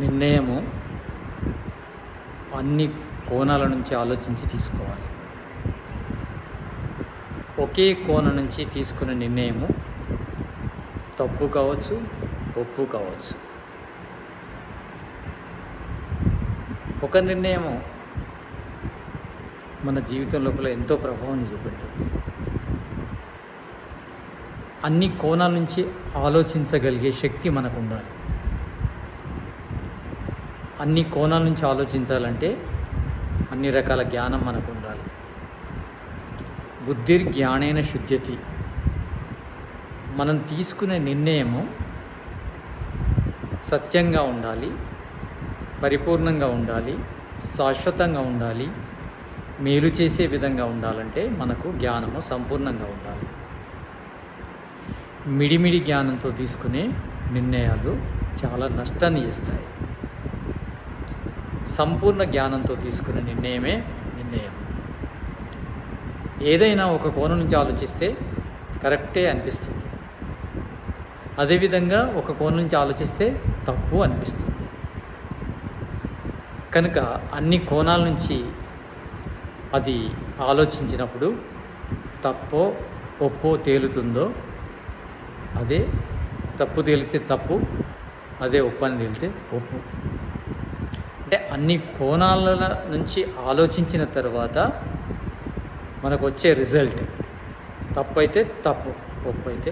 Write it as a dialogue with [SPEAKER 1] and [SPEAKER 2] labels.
[SPEAKER 1] నిర్ణయము అన్ని కోణాల నుంచి ఆలోచించి తీసుకోవాలి. ఒకే కోణం నుంచి తీసుకునే నిర్ణయము తప్పు కావచ్చు ఒప్పు కావచ్చు. ఒక నిర్ణయము మన జీవితం లోపల ఎంతో ప్రభావం చూపెడుతుంది. అన్ని కోణాల నుంచి ఆలోచించగలిగే శక్తి మనకు ఉండాలి. అన్ని కోణాల నుంచి ఆలోచించాలంటే అన్ని రకాల జ్ఞానం మనకు ఉండాలి. బుద్ధిర్ జ్ఞానైన శుద్ధ్యతి. మనం తీసుకునే నిర్ణయము సత్యంగా ఉండాలి పరిపూర్ణంగా ఉండాలి శాశ్వతంగా ఉండాలి మేలు చేసే విధంగా ఉండాలంటే మనకు జ్ఞానము సంపూర్ణంగా ఉండాలి. మిడిమిడి జ్ఞానంతో తీసుకునే నిర్ణయాలు చాలా నష్టాన్ని చేస్తాయి సంపూర్ణ జ్ఞానంతో తీసుకునే నిర్ణయమే నిర్ణయం. ఏదైనా ఒక కోణం నుంచి ఆలోచిస్తే కరెక్టే అనిపిస్తుంది. అదేవిధంగా ఒక కోణం నుంచి ఆలోచిస్తే తప్పు అనిపిస్తుంది. కనుక అన్ని కోణాల నుంచి అది ఆలోచించినప్పుడు తప్పో ఒప్పో తేలుతుందో అదే తప్పు తేలితే తప్పు అదే ఒప్పు అని తేలితే ఒప్పు. అంటే అన్ని కోణాల నుంచి ఆలోచించిన తర్వాత మనకు వచ్చే రిజల్ట్. తప్పు తప్పు ఒప్పు అయితే